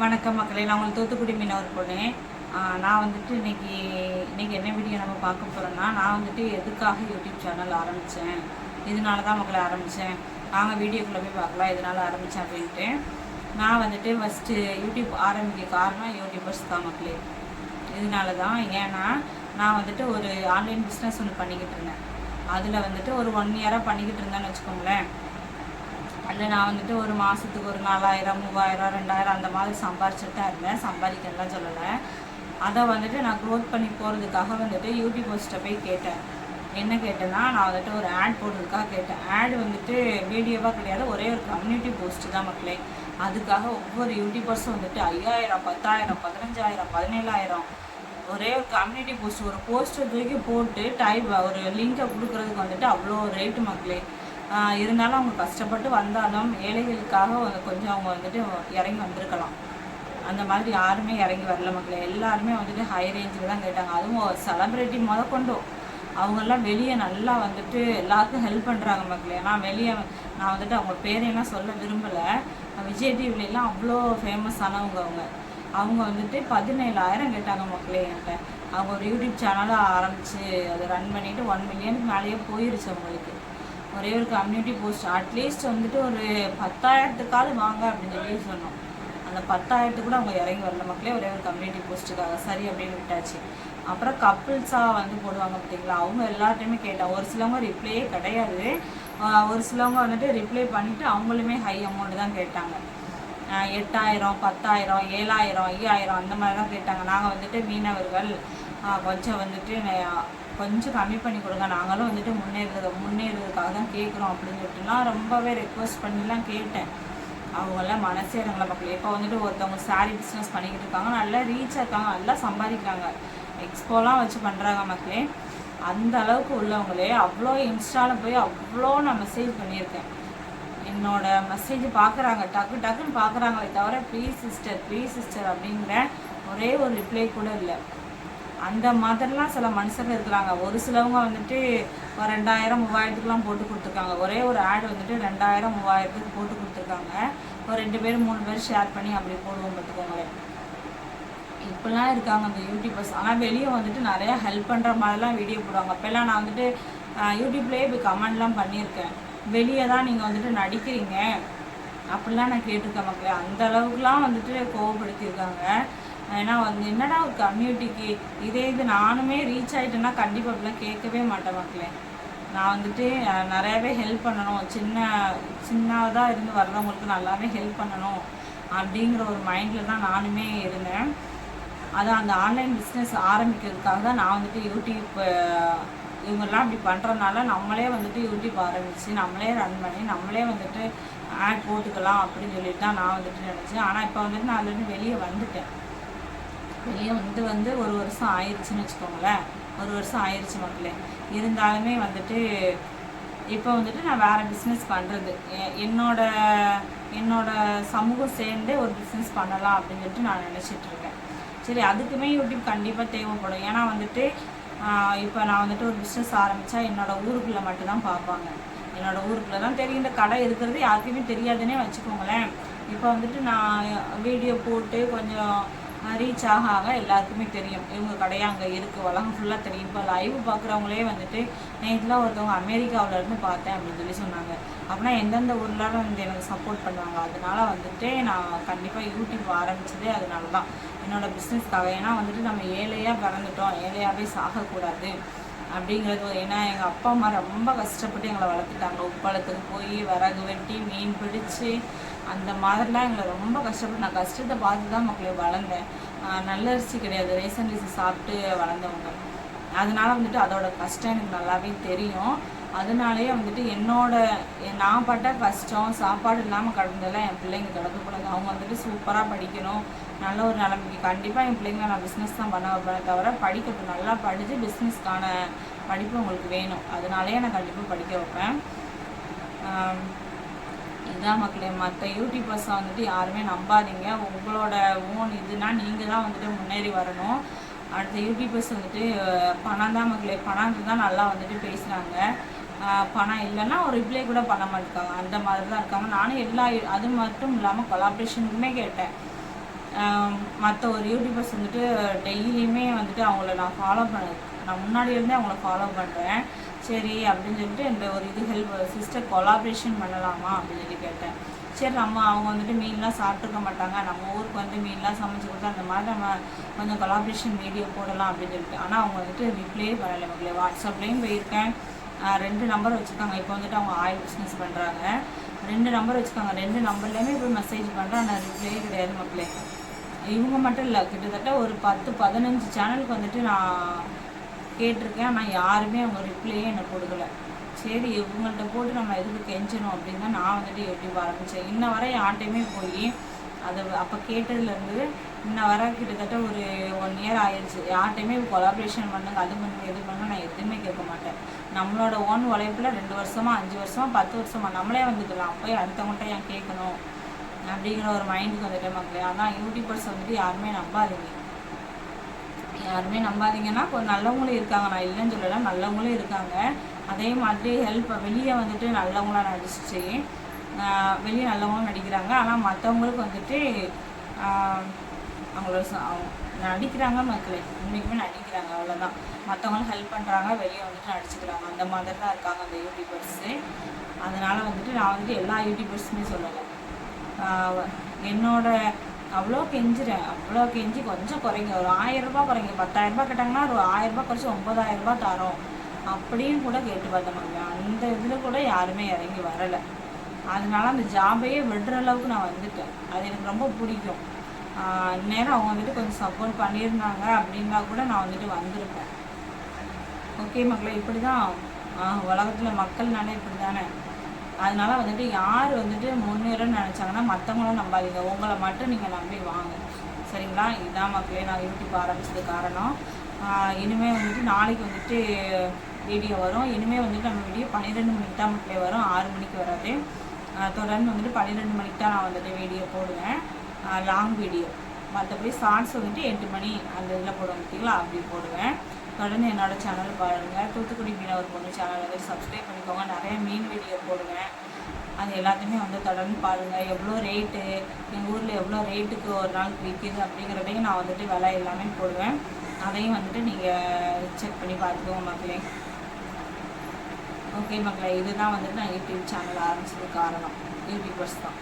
வணக்கம் மக்களே. நான் உங்களுக்கு தூத்துக்குடி மீனவர் பொண்ணு. நான் வந்துட்டு இன்றைக்கி இன்னைக்கு என்ன வீடியோ நம்ம பார்க்க போகிறோம்னா நான் வந்துட்டு எதுக்காக யூடியூப் சேனல் ஆரம்பித்தேன் இதனால தான் மக்களை ஆரம்பித்தேன் நாங்கள் வீடியோக்குள்ளே போய் பார்க்கலாம். இதனால் ஆரம்பித்தேன் அப்படின்ட்டு. நான் வந்துட்டு ஃபஸ்ட்டு யூடியூப் ஆரம்பிக்க காரணம் யூடியூபர்ஸ் தான் மக்களே. இதனால தான்? ஏன்னா நான் வந்துட்டு ஒரு ஆன்லைன் பிஸ்னஸ் ஒன்று பண்ணிக்கிட்டு இருந்தேன். அதில் வந்துட்டு ஒரு ஒன் இயராக பண்ணிக்கிட்டு இருந்தேன்னு வச்சுக்கோங்களேன். அதில் நான் வந்துட்டு ஒரு மாதத்துக்கு ஒரு நாலாயிரம் மூவாயிரம் ரெண்டாயிரம் அந்த மாதிரி சம்பாரிச்சுட்டு தான் இருந்தேன். சம்பாதிக்கலாம் சொல்லலை. அதை வந்துட்டு நான் க்ரோத் பண்ணி போகிறதுக்காக வந்துட்டு யூடியூபர்ஸ்ட்டை போய் கேட்டேன். என்ன கேட்டேன்னா நான் வந்துட்டு ஒரு ஆட் போடுறதுக்காக கேட்டேன். ஆட் வந்துட்டு வீடியோவாக கிடையாது ஒரே ஒரு கம்யூனிட்டி போஸ்ட்டு தான் மக்களே. அதுக்காக ஒவ்வொரு யூடியூபர்ஸும் வந்துட்டு ஐயாயிரம் பத்தாயிரம் பதினஞ்சாயிரம் பதினேழாயிரம் ஒரே ஒரு கம்யூனிட்டி போஸ்ட் ஒரு போஸ்டர் தூக்கி போட்டு டைப் ஒரு லிங்கை கொடுக்குறதுக்கு வந்துட்டு அவ்வளோ ரேட்டு மக்களே. இருந்தாலும் அவங்க கஷ்டப்பட்டு வந்தாலும் ஏழைகளுக்காக கொஞ்சம் அவங்க வந்துட்டு இறங்கி வந்திருக்கலாம். அந்த மாதிரி யாருமே இறங்கி வரல மக்களே. எல்லாருமே வந்துட்டு ஹை ரேஞ்சில் தான் கேட்டாங்க. அதுவும் செலப்ரிட்டி முத கொண்டும் அவங்கெல்லாம் வெளியே நல்லா வந்துட்டு எல்லாருக்கும் ஹெல்ப் பண்ணுறாங்க மக்களே. நான் வெளியே நான் வந்துட்டு அவங்க பேரையெல்லாம் சொல்ல விரும்பலை. விஜய் டிவிலெலாம் அவ்வளோ ஃபேமஸ் ஆனவங்க அவங்க. அவங்க வந்துட்டு பதினேழாயிரம் கேட்டாங்க மக்களே என்கிட்ட. அவங்க ஒரு யூடியூப் சேனலை ஆரம்பித்து அதை ரன் பண்ணிவிட்டு ஒன் மில்லியனுக்கு மேலேயே போயிருச்சு அவங்களுக்கு. ஒரே ஒரு கம்யூனிட்டி போஸ்ட் அட்லீஸ்ட் வந்துட்டு ஒரு பத்தாயிரத்துக்காவது வாங்க அப்படின்னு சொல்லி சொன்னோம். அந்த பத்தாயிரத்து கூட அவங்க இறங்கி வரல. மக்களே ஒரே ஒரு கம்யூனிட்டி போஸ்ட்டுக்காக சரி அப்படின்னு விட்டாச்சு. அப்புறம் கப்புள்ஸாக வந்து போடுவாங்க பார்த்தீங்களா? அவங்க எல்லார்ட்டையுமே கேட்டாங்க ஒரு சிலவங்க ரிப்ளையே கிடையாது. ஒரு சிலவங்க வந்துட்டு ரிப்ளை பண்ணிவிட்டு அவங்களுமே ஹை அமௌண்ட் தான் கேட்டாங்க. எட்டாயிரம் பத்தாயிரம் ஏழாயிரம் ஐயாயிரம் அந்த மாதிரி தான் கேட்டாங்க. நாங்கள் வந்துட்டு மீனவர்கள். கொஞ்சம் வந்துட்டு கொஞ்சம் கம்மி பண்ணி கொடுங்க. நாங்களும் வந்துட்டு முன்னேறது முன்னேறதுக்காக தான் கேட்குறோம் அப்படின்னு சொல்லிட்டுலாம் ரொம்பவே ரெக்வஸ்ட் பண்ணிலாம் கேட்டேன். அவங்களாம் மனசே இறங்கல மக்கள். இப்போ வந்துட்டு ஒருத்தவங்க saree பிஸ்னஸ் பண்ணிக்கிட்டு இருக்காங்க. நல்லா ரீச் இருக்காங்க. நல்லா சம்பாதிக்கிறாங்க. எக்ஸ்போலாம் வச்சு பண்ணுறாங்க மக்களே. அந்த அளவுக்கு உள்ளவங்களே அவ்வளோ இன்ஸ்டாவில் போய் அவ்வளோ நான் மெசேஜ் பண்ணியிருக்கேன். என்னோட மெசேஜ் பார்க்குறாங்க டக்கு டக்குன்னு பார்க்குறாங்களே தவிர ப்ளீஸ் சிஸ்டர் ப்ளீஸ் சிஸ்டர் அப்படிங்கிற ஒரே ஒரு ரிப்ளை கூட இல்லை. அந்த மாதிரிலாம் சில மனுஷங்க இருக்கிறாங்க. ஒரு சிலவங்க வந்துட்டு ஒரு ரெண்டாயிரம் மூவாயிரத்துக்குலாம் போட்டு கொடுத்துருக்காங்க. ஒரே ஒரு ஆடு வந்துட்டு ரெண்டாயிரம் மூவாயிரத்துக்கு போட்டு கொடுத்துருக்காங்க. ஒரு ரெண்டு பேர் மூணு பேர் ஷேர் பண்ணி அப்படி போடுவோம் பார்த்துக்கோங்களேன். இப்படிலாம் இருக்காங்க அந்த யூடியூபர்ஸ் ஆனால் வெளியே வந்துட்டு நிறையா ஹெல்ப் பண்ணுற மாதிரிலாம் வீடியோ போடுவாங்க. அப்போல்லாம் நான் வந்துட்டு யூடியூப்லேயே இப்போ கமெண்ட்லாம் பண்ணியிருக்கேன். வெளியே தான் நீங்கள் வந்துட்டு நடிக்கிறீங்க. அப்படிலாம் நான் கேட்டிருக்கேன் மக்களே. அந்த அளவுக்குலாம் வந்துட்டு கோவப்படுத்தியிருக்காங்க. ஏன்னா வந்து என்னடா ஒரு கம்யூனிட்டிக்கு இதே இது நானுமே ரீச் ஆகிட்டேன்னா கண்டிப்பாக அப்படிலாம் கேட்கவே மாட்டேன் மக்களே. நான் வந்துட்டு நிறையாவே ஹெல்ப் பண்ணணும். சின்ன சின்னதாக இருந்து வர்றவங்களுக்கு நல்லாவே ஹெல்ப் பண்ணணும் அப்படிங்கிற ஒரு மைண்டில் தான் நானுமே இருந்தேன். அதான் அந்த ஆன்லைன் பிஸ்னஸ் ஆரம்பிக்கிறதுக்காக தான் நான் வந்துட்டு யூடியூப் இவங்கெல்லாம் இப்படி பண்ணுறதுனால நம்மளே வந்துட்டு யூடியூப் ஆரம்பித்து நம்மளே ரன் பண்ணி நம்மளே வந்துட்டு ஆட் போட்டுக்கலாம் அப்படின்னு சொல்லிட்டு தான் நான் வந்துட்டு நினச்சேன். ஆனால் இப்போ வந்துட்டு நான் அதுலேருந்து வெளியே வந்துட்டேன். வெளியே வந்து வந்து ஒரு வருஷம் ஆயிடுச்சுன்னு வச்சுக்கோங்களேன். ஒரு வருஷம் ஆயிடுச்சு மக்களே. இருந்தாலுமே வந்துட்டு இப்போ வந்துட்டு நான் வேறு பிஸ்னஸ் பண்ணுறது என்னோட என்னோட சமூகம் சேர்ந்து ஒரு பிஸ்னஸ் பண்ணலாம் அப்படின்னு சொல்லிட்டு நான் நினச்சிட்டு இருக்கேன். சரி அதுக்குமே யூடியூப் கண்டிப்பாக தேவைப்படும். ஏன்னா வந்துட்டு இப்போ நான் வந்துட்டு ஒரு பிஸ்னஸ் ஆரம்பித்தா என்னோடய ஊருக்குள்ளே மட்டும்தான் பார்ப்பாங்க. என்னோடய ஊருக்குள்ளே தான் தெரியும். இந்த கடை இருக்கிறது யாருக்குமே தெரியாதுன்னே வச்சுக்கோங்களேன். இப்போ வந்துட்டு நான் வீடியோ போட்டு கொஞ்சம் ரீச் ஆக ஆக எல்லாருக்குமே தெரியும். இவங்க கடையாக அங்கே இருக்குது உலகம் ஃபுல்லாக தெரியும். இப்போ லைவ் பார்க்குறவங்களே வந்துட்டு நேற்றுலாம் ஒருத்தவங்க அமெரிக்காவில் இருந்து பார்த்தேன் அப்படின்னு சொல்லி சொன்னாங்க. அப்படின்னா எந்தெந்த ஊர்லாம் வந்து எனக்கு சப்போர்ட் பண்ணுவாங்க? அதனால வந்துட்டு நான் கண்டிப்பாக யூடியூப் ஆரம்பித்ததே அதனால தான் என்னோடய பிஸ்னஸ்க்காக ஏன்னா வந்துட்டு நம்ம ஏழையாக பிறந்துட்டோம். ஏழையாகவே சாகக்கூடாது. அப்படிங்கிறது ஏன்னா எங்கள் அப்பா அம்மா ரொம்ப கஷ்டப்பட்டு எங்களை வளர்த்துட்டாங்க. உப்பளத்துக்கு போய் விறகு வெட்டி மீன் பிடிச்சி அந்த மாதிரிலாம் எங்களை ரொம்ப கஷ்டப்பட்டு நான் கஷ்டத்தை பார்த்து தான் மக்களை வளர்ந்தேன். நல்ல அரிசி கிடையாது. ரேசன் அரிசி சாப்பிட்டு வளர்ந்தவங்க. அதனால வந்துட்டு அதோட கஷ்டம் எனக்கு நல்லாவே தெரியும். அதனாலேயே வந்துட்டு என்னோட நான் பட்ட கஷ்டம் சாப்பாடு இல்லாமல் கடந்ததெல்லாம் என் பிள்ளைங்க கிடக்கக்கூடாது. அவங்க வந்துட்டு சூப்பராக படிக்கணும். நல்ல ஒரு நிலைமைக்கு கண்டிப்பாக என் பிள்ளைங்க நான் பிஸ்னஸ் தான் பண்ண வைப்பேன் தவிர படிக்கட்டும் நல்லா படித்து பிஸ்னஸ்க்கான படிப்பு உங்களுக்கு வேணும். அதனாலேயே நான் கண்டிப்பாக படிக்க வைப்பேன். இதுதான் இதான் மக்களே மற்ற யூடியூபர்ஸை வந்துட்டு யாருமே நம்பாதீங்க. உங்களோட ஓன் இதுனால் நீங்கள் தான் வந்துட்டு முன்னேறி வரணும். அடுத்த யூடியூபர்ஸ் வந்துட்டு பணம் தான் மக்களே பணம் தான் நல்லா வந்துட்டு பேசுகிறாங்க பணம் இல்லைன்னா ஒரு ரிப்ளை கூட பண்ண மாட்டாங்க அந்த மாதிரி தான் இருக்காங்க. நானும் எல்லா அது மட்டும் இல்லாமல் கொலாபரேஷனுக்குமே கேட்டேன். மற்ற ஒரு யூடியூபர்ஸ் வந்துட்டு டெய்லியுமே வந்துட்டு அவங்கள நான் ஃபாலோ பண்ண நான் முன்னாடி இருந்தே அவங்கள ஃபாலோ பண்ணுறேன் சரி அப்படின்னு சொல்லிட்டு இந்த ஒரு இது ஹெல்ப் சிஸ்டர் கொலாபரேஷன் பண்ணலாமா அப்படின்னு சொல்லி கேட்டேன். சரி நம்ம அவங்க வந்துட்டு மீன்லாம் சாப்பிட்ருக்க மாட்டாங்க. நம்ம ஊருக்கு வந்து மீன்லாம் சமைச்சு கொடுத்தா அந்த மாதிரி நம்ம கொஞ்சம் கொலாபரேஷன் வீடியோ போடலாம் அப்படின்னு சொல்லிட்டு. ஆனால் அவங்க வந்துட்டு ரிப்ளே பண்ணலை மக்களே. வாட்ஸ்அப்லேயும் போயிருக்கேன். ரெண்டு நம்பர் வச்சுருக்காங்க. இப்போ வந்துட்டு அவங்க ஆயில் பிஸ்னஸ் பண்ணுறாங்க ரெண்டு நம்பர் வச்சுருக்காங்க. ரெண்டு நம்பர்லேயுமே போய் மெசேஜ் பண்ணுறேன் ஆனால் ரிப்ளே கிடையாது மக்களே. இவங்க மட்டும் இல்லை. கிட்டத்தட்ட ஒரு பத்து பதினஞ்சு சேனலுக்கு வந்துட்டு நான் கேட்டிருக்கேன். ஆனால் யாருமே அவங்க ரிப்ளையே எனக்கு கொடுக்கல. சரி இவங்கள்ட்ட போட்டு நம்ம எதுக்கு கெஞ்சணும் அப்படின்னு தான் நான் வந்துட்டு யூடியூப் ஆரம்பித்தேன் இன்ன வரை யார்ட்டையுமே போய் அதை அப்போ கேட்டதுலேருந்து இன்ன வர கிட்டத்தட்ட ஒரு ஒன் இயர் ஆயிடுச்சு யார்ட்டையுமே கொலாபரேஷன் பண்ணுங்க அது பண்ணுங்க இது பண்ணுங்க நான் எதுவுமே கேட்க மாட்டேன். நம்மளோட ஓன் உழைப்பில் ரெண்டு வருஷமா அஞ்சு வருஷமா பத்து வருஷமா நம்மளே வந்துக்கலாம் போய் அடுத்தவங்கள்ட்ட ஏன் கேட்கணும்? அப்படிங்கிற ஒரு மைண்டுக்கு வந்துட்டேன் மக்களே. ஆனால் யூடியூபர்ஸ் வந்துட்டு யாருமே நம்பாதீங்க. யாருமே நம்பாதீங்கன்னா கொஞ்சம் நல்லவங்களும் இருக்காங்க. நான் இல்லைன்னு சொல்லலை நல்லவங்களும் இருக்காங்க. அதே மாதிரி ஹெல்ப் வெளியே வந்துட்டு நல்லவங்களாக நடிச்சிச்சு. வெளியே நல்லவங்களும் நடிக்கிறாங்க. ஆனால் மற்றவங்களுக்கு வந்துட்டு அவங்களோட அவங்க நடிக்கிறாங்க மக்களே. உண்மைக்குமே நடிக்கிறாங்க அவ்வளோதான் மற்றவங்களும் ஹெல்ப் பண்ணுறாங்க வெளியே வந்துட்டு நடிச்சுக்கிறாங்க. அந்த மாதிரி தான் இருக்காங்க அந்த யூடியூபர்ஸு அதனால் வந்துட்டு நான் வந்துட்டு எல்லா யூடியூபர்ஸுமே சொல்லலை. என்னோட அவ்வளோ கெஞ்சுறேன் அவ்வளோ கெஞ்சி கொஞ்சம் குறைங்க. ஒரு ஆயிரம் ரூபாய் குறைங்க. பத்தாயிரம் ரூபாய் கேட்டாங்கன்னா ஒரு ஆயிரம் ரூபாய் குறைச்சி ஒன்பதாயிரம் ரூபாய் தரோம். அப்படின்னு கூட கேட்டு பார்த்தோம் அந்த இதில் கூட யாருமே இறங்கி வரலை. அதனால அந்த ஜாபையே விடுற அளவுக்கு நான் வந்துட்டேன். அது எனக்கு ரொம்ப பிடிக்கும். நேரம் அவங்க வந்துட்டு கொஞ்சம் சப்போர்ட் பண்ணியிருந்தாங்க அப்படின்னா கூட நான் வந்துட்டு வந்திருப்பேன். ஓகே மக்களே இப்படி தான் உலகத்தில் மக்கள்னாலே இப்படி தானே அதனால வந்துட்டு யார் வந்துட்டு முன்னேறன்னு நினச்சாங்கன்னா மற்றவங்களும் நம்பாதீங்க. உங்களை மட்டும் நீங்கள் நம்பி வாங்க. சரிங்களா? இதுதான் மக்களே நான் யூடியூப் ஆரம்பித்தது காரணம். இனிமேல் வந்துட்டு நாளைக்கு வந்துட்டு வீடியோ வரும். இனிமேல் வந்துட்டு நம்ம வீடியோ பன்னிரெண்டு மணிக்கு தான் மக்களே வரும். ஆறு மணிக்கு வராது. தொடர்ந்து வந்துட்டு பன்னிரெண்டு மணிக்கு தான் நான் வந்துட்டு வீடியோ போடுவேன். Long video. மற்றபடி ஷார்ட்ஸ் வந்துட்டு எட்டு மணி அந்த இதில் போடுவேன் பார்த்தீங்களா அப்படி போடுவேன். தொடர்ந்து என்னோடய சேனல் பாருங்கள் தூத்துக்குடி மீனவர் பொண்ணு சேனல் வந்து சப்ஸ்கிரைப் பண்ணிக்கோங்க. நிறைய மீன் வீடியோ போடுவேன் அது எல்லாத்தையுமே வந்து தொடர்ந்து பாருங்கள் எவ்வளோ ரேட்டு எங்கள் ஊரில் எவ்வளோ ரேட்டுக்கு ஒரு நாள் விற்கிது அப்படிங்கிறதையும் நான் வந்துட்டு விலை எல்லாமே போடுவேன். அதையும் வந்துட்டு நீங்கள் செக் பண்ணி பார்த்துக்கோங்க மக்களே. ஓகே மக்களே இதுதான் வந்துட்டு நான் யூடியூப் சேனல் ஆரம்பிச்சதுக்கு காரணம். யூடியூபர்ஸ் தான்.